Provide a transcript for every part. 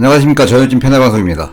안녕하십니까 전유진 패널방송입니다.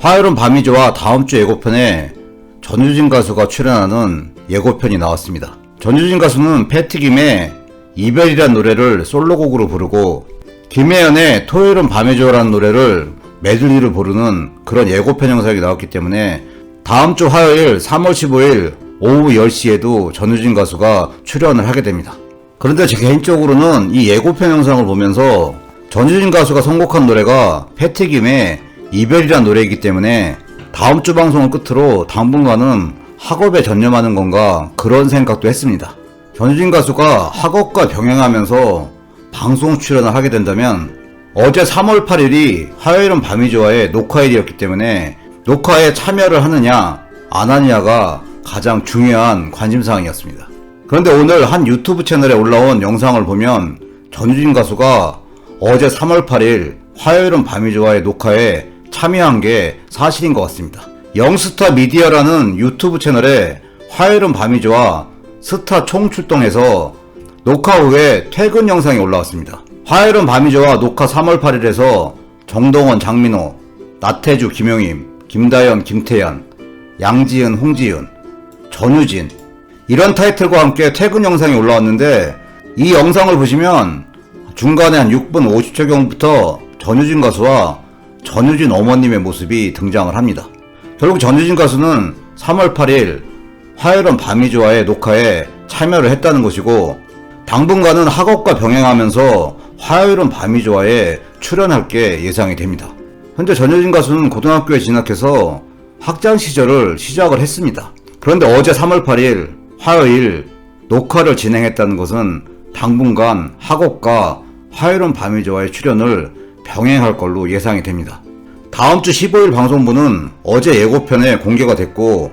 화요일은 밤이 좋아 다음 주 예고편에 전유진 가수가 출연하는 예고편이 나왔습니다. 전유진 가수는 패티김의 이별이란 노래를 솔로곡으로 부르고 김혜연의 토요일은 밤이 좋아라는 노래를 메들리를 부르는 그런 예고편 영상이 나왔기 때문에 다음 주 화요일 3월 15일 오후 10시에도 전유진 가수가 출연을 하게 됩니다. 그런데 제 개인적으로는 이 예고편 영상을 보면서 전유진 가수가 선곡한 노래가 패티김의 이별이란 노래이기 때문에 다음 주 방송을 끝으로 당분간은 학업에 전념하는 건가 그런 생각도 했습니다. 전유진 가수가 학업과 병행하면서 방송 출연을 하게 된다면 어제 3월 8일이 화요일은 밤이 좋아의 녹화일이었기 때문에 녹화에 참여를 하느냐 안 하느냐가 가장 중요한 관심사항이었습니다. 그런데 오늘 한 유튜브 채널에 올라온 영상을 보면 전유진 가수가 어제 3월 8일 화요일은 밤이 좋아의 녹화에 참여한 게 사실인 것 같습니다. 영스타 미디어라는 유튜브 채널에 화요일은 밤이 좋아 스타 총출동해서 녹화 후에 퇴근 영상이 올라왔습니다. 화요일은 밤이 좋아 녹화 3월 8일에서 정동원, 장민호, 나태주, 김용임, 김다연, 김태연, 양지은, 홍지은, 전유진 이런 타이틀과 함께 퇴근 영상이 올라왔는데 이 영상을 보시면 중간에 한 6분 50초경부터 전유진 가수와 전유진 어머님의 모습이 등장을 합니다. 결국 전유진 가수는 3월 8일 화요일은 밤이 좋아의 녹화에 참여를 했다는 것이고 당분간은 학업과 병행하면서 화요일은 밤이 좋아에 출연할 게 예상이 됩니다. 현재 전효진 가수는 고등학교에 진학해서 학창 시절을 시작을 했습니다. 그런데 어제 3월 8일 화요일 녹화를 진행했다는 것은 당분간 학업과 화요일은 밤이 좋아의 출연을 병행할 걸로 예상이 됩니다. 다음 주 15일 방송분은 어제 예고편에 공개가 됐고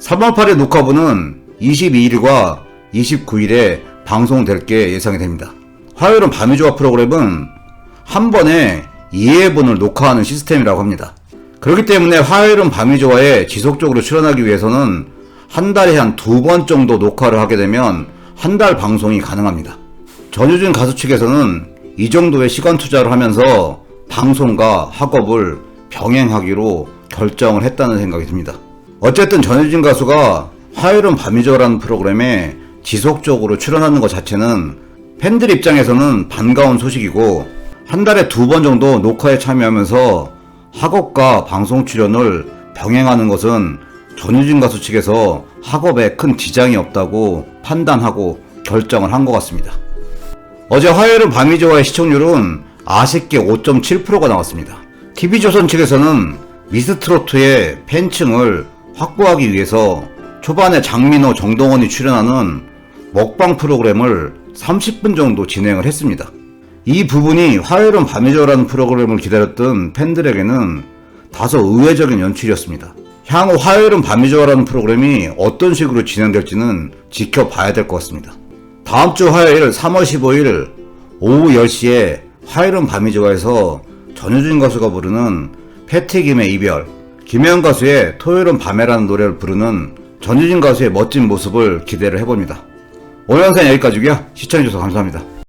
3월 8일 녹화분은 22일과 29일에 방송될 게 예상이 됩니다. 화요일은 밤이 좋아 프로그램은 한 번에 2회분을 녹화하는 시스템이라고 합니다. 그렇기 때문에 화요일은 밤이 좋아에 지속적으로 출연하기 위해서는 한 달에 한 두 번 정도 녹화를 하게 되면 한 달 방송이 가능합니다. 전유진 가수 측에서는 이 정도의 시간 투자를 하면서 방송과 학업을 병행하기로 결정을 했다는 생각이 듭니다. 어쨌든 전유진 가수가 화요일은 밤이죠라는 프로그램에 지속적으로 출연하는 것 자체는 팬들 입장에서는 반가운 소식이고 한 달에 두 번 정도 녹화에 참여하면서 학업과 방송 출연을 병행하는 것은 전유진 가수 측에서 학업에 큰 지장이 없다고 판단하고 결정을 한 것 같습니다. 어제 화요일은 밤이 좋아의 시청률은 아쉽게 5.7%가 나왔습니다. TV조선 측에서는 미스트로트의 팬층을 확보하기 위해서 초반에 장민호, 정동원이 출연하는 먹방 프로그램을 30분 정도 진행을 했습니다. 이 부분이 화요일은 밤이죠라는 프로그램을 기다렸던 팬들에게는 다소 의외적인 연출이었습니다. 향후 화요일은 밤이죠라는 프로그램이 어떤 식으로 진행될지는 지켜봐야 될 것 같습니다. 다음 주 화요일 3월 15일 오후 10시에 화요일은 밤이죠에서 전효진 가수가 부르는 패티김의 이별, 김혜연 가수의 토요일은 밤에라는 노래를 부르는 전유진 가수의 멋진 모습을 기대를 해봅니다. 오늘 영상 여기까지고요. 시청해주셔서 감사합니다.